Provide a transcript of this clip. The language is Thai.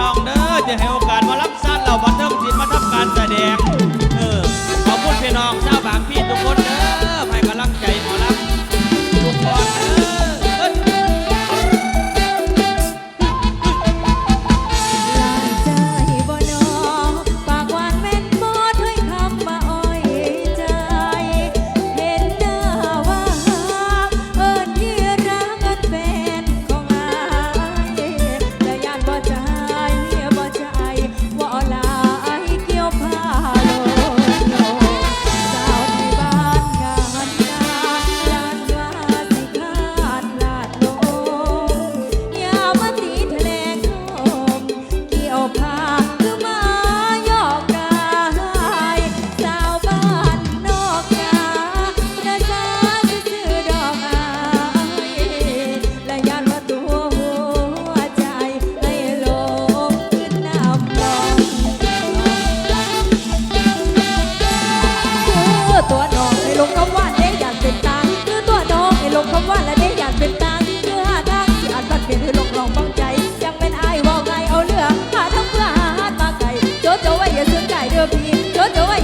น้องเด้อจะให้โอกาสมารับสั้นเราบันเทิงศิลป์มาทำการแสดง เออ พี่รถจะไว้